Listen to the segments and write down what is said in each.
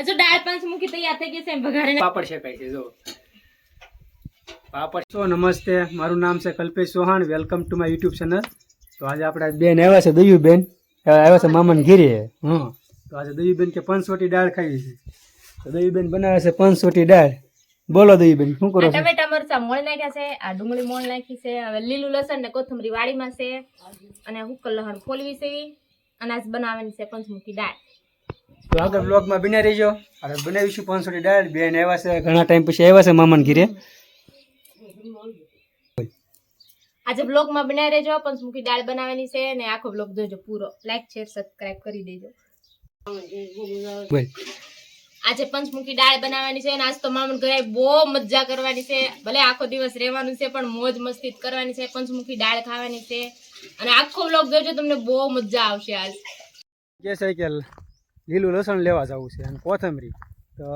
હજુ દાળ પાંચ મૂકી તૈયાર થઈ ગઈ છે એમ વઘારીને પાપડ શેકાય છે જો. પાપડ. સો નમસ્તે મારું નામ છે Kalpesh Chauhan. Welcome to my YouTube channel તો આજે આપણે બેન આવ્યા છે દયું બેન આવ્યા છે મામાને ઘીરે. હં. તો આજે દયું બેન કે પંચવટી દાળ ખાવી છે. તો દયું બેન બનાવે છે પંચવટી દાળ. બોલો દયું બેન શું કરો છો? ટમેટા મરચા મોળ નાખ્યા છે આ ડુંગળી મોળ નાખી છે હવે લીલું લસણ ને કોથમરી વાડીમાં છે અને હુક્કર લહણ ફોલવી છે. અને આજ બનાવવાની છે પંચમુખી દાળ. તો આગળ બ્લોગમાં બિના રહેજો. અને બનાવીશું પાંચસો ડાયલ બેન આવ્યા છે ઘણા ટાઈમ પછી આવ્યા છે મામાન ઘીરે. આજે બ્લોગમાં બનાવી રહેજો પંચમુખી દાળ બનાવવાની છે અને આખો બ્લોગ જોજો પૂરો. લાઈક શેર સબસ્ક્રાઇબ કરી દેજો. આજે પંચમુખી દાળ બનાવવાની છે અને આજ તો મામણ ઘરે બહુ મજા કરવાની છે. ભલે આખો દિવસ રહેવાનું છે પણ મોજ મસ્તી કરવાની છે. પંચમુખી દાળ ખાવાની છે. અને આખો બ્લોગ જોજો તમને બહુ મજા આવશે આજ. કે કે લીલું લસણ લેવા જવું છે અને કોથમરી. તો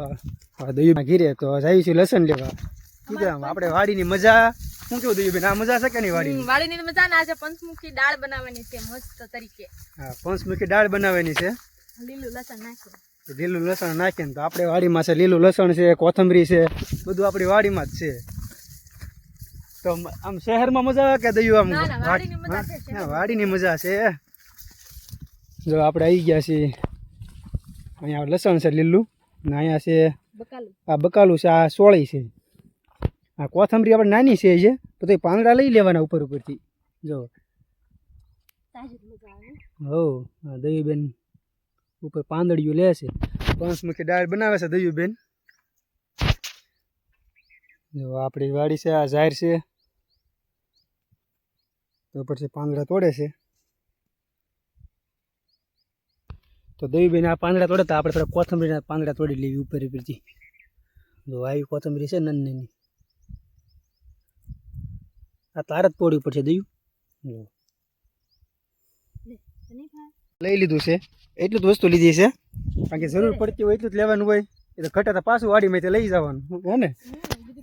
દયું ઘીરે તો જઈશું લસણ લેવા. કીધું આપણે વાડીની મજા. શું કેવું દયું બેન આ મજા છે કે નહીં વાડીની? વાળીની મજા ને આજે પંચમુખી દાળ બનાવવાની છે મસ્ત તરીકે. હા પંચમુખી દાળ બનાવવાની છે. લીલું લસણ નાખ્યું. તો લીલું લસણ નાખીને તો આપણે વાડીમાં છે લીલું લસણ છે કોથમરી છે બધું આપણી વાડીમાં જ છે. તો આમ શહેરમાં મજા આવે કે દયું આમ વાડીની? છે, વાડીની મજા છે. જો આપણે આવી ગયા છીએ. અહીંયા લસણ છે લીલું. ને અહીંયા છે બકાલું. આ બકાલું છે આ સોળી છે. આ કોથમરી આપણે નાની છે છે તો તે પાંદડા લઈ લેવાના ઉપર ઉપરથી. જો. હો દયુબેન ઉપર પાંદડિયું લે છે. પંચમુખી દાળ બનાવે છે દયુબેન જો આપણી વાડી છે આ જાહેર છે. તો પછી પાંદડા તોડે છે. તો દેવીબેન આ પાંદડા તોડે તો આપણે થોડા કોથમરીના પાંદડા તોડી લેવી ઉપર ઉપરથી. જો આવી કોથમરી છે નાની નાની આ તાર જ તોડવી પડશે દયું લઈ લીધું છે. એટલું જ વસ્તુ લીધી છે. કારણ કે જરૂર પડતી હોય એટલું જ લેવાનું હોય. એ તો ઘટે તો પાછું વાડીમાં તે લઈ જવાનું. હે ને?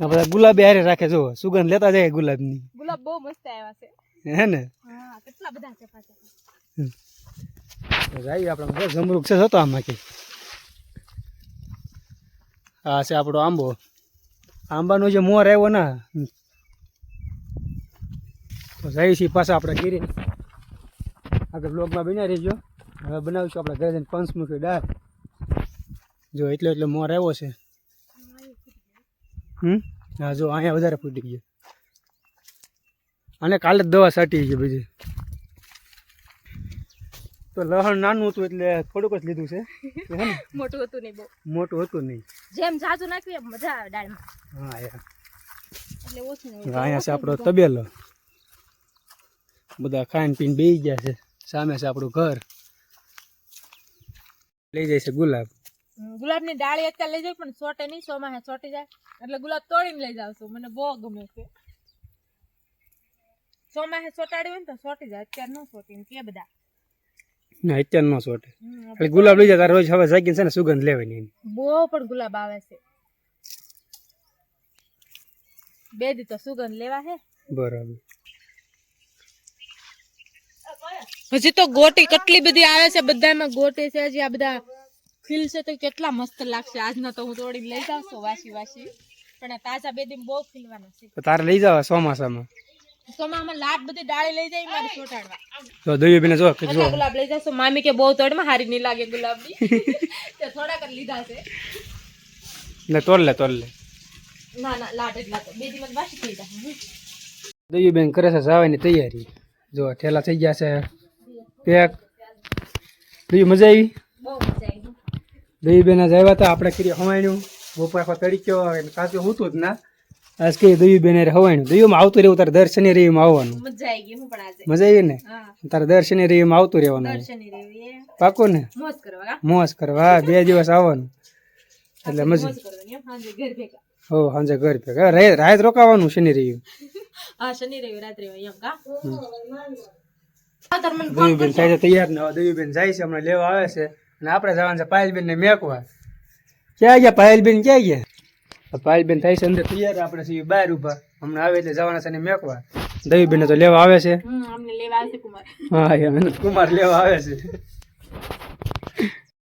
આ બધા ગુલાબી હારે રાખે જો સુગંધ લેતા જાય ગુલાબની. ગુલાબ બહુ મસ્ત આવ્યા છે. હે ને? હા કેટલા બધા છે પાછા. જાય આપણે જમરૂક છે જતો આમાં કે આ છે આપણો આંબો. આંબાનો જે મોર આવ્યો ના તો જાય છે પાછા આપણે ઘીરે. આગળ બ્લોગમાં બન્યા રહીજો. હવે બનાવીશું આપણે ઘરે જઈને પંચમુખી દાળ. જો એટલો એટલો મોર આવ્યો છે. હમ? હા, જો અહીંયા વધારે ફૂટી ગયો. અને કાલે જ દવા છાંટી છે બધી. તો લહણ નાનું હતું એટલે થોડુંક જ લીધું છે. હે ને? મોટું હતું નહીં બહુ. મોટું હતું નહીં. જેમ જાજુ નાખ્યું એમ મજા આવે દાળમાં હા યાર એટલે ઓછું અહીંયા છે આપણો તબેલો. બધા ખાઈને પીને બેસી ગયા છે. સામે છે આપણું ઘર. લઈ જાય છે ગુલાબ. ગુલાબની ડાળી અત્યારે લઈ જાય પણ સોટે નહીં સોમાં સોટી જાય. એટલે ગુલાબ તોડીને લઈ જાવ છું. મને બહુ ગમે છે. સોમાં સોટાડી હોય ને તો સોટી જાય અત્યારે ન સોટી કે બધા. ના અત્યાર નો સોટે એટલે ગુલાબ લઈ જતા રોજ હવે જાગીને છે ને સુગંધ લેવાની એની. બહુ પણ ગુલાબ આવે છે. બે દી તો સુગંધ લેવા હે. બરાબર. હજી તો ગોટી કેટલી બધી આવે છે બધામાં ગોટી છે હજી આ બધા ખીલ છે તો કેટલા મસ્ત લાગશે. આજના તો હું તોડી લઈ જાઉં છું વાસી વાસી. પણ આ તાજા બે દી બહુ ખીલવાના છે. તારે લઈ જાવ ચોમાસામાં. તો દયું બેને જો કે જો ગુલાબ લઈ જશો મામી કે બહુ તોડમાં હારી નહીં લાગે ગુલાબની. તે થોડાક લીધા છે. ને તોડ લે તોડ લે. ના ના લાટ એટલા તો બે દિવસ બાકી થઈ જાય. દયું બેન કરે છે જવાની તૈયારી. જો ઠેલા થઈ ગયા છે. પેક. દયું મજા આવી? બહુ મજા આવી. દહીં બેન જ આવ્યા હતા આપણે કરી હમાયણું. બપોર આખો તડીક્યો કાચું હોતું જ ના. આજ કે દહીં બેન હવાણ્યું દહીંમાં આવતું રહેવું તારે દર શનિ રવિમાં આવવાનું. મજા આવી ગઈ હું પણ આજે. મજા આવી ને? તારે દર શનિ રવિમાં આવતું રહેવાનું. દર્શની પાકું ને? મોજ કરવા મોજ કરવા. બે દિવસ આવવાનું. એટલે મજા હો. સાંજે ઘર ભેગા. રાત રોકાવાનું શનિ રવિ. હા શનિ રવિ રાત્રે હોય એમ કા? દયું થાય તૈયાર ને હવે દયું જાય છે હમણાં લેવા આવે છે. અને આપણે જવાનું છે પાયલબેન ને મેકવા. ક્યાં ગયા પાયલબેન? ક્યાં ગયા? પાયલબેન થાય છે અંદર તૈયાર આપણે છીએ બહાર ઊભા હમણાં આવે એટલે જવાના છે ને મેકવા. દવી બેન તો લેવા આવે છે. અમને લેવા કુમાર. હા કુમાર લેવા આવે છે.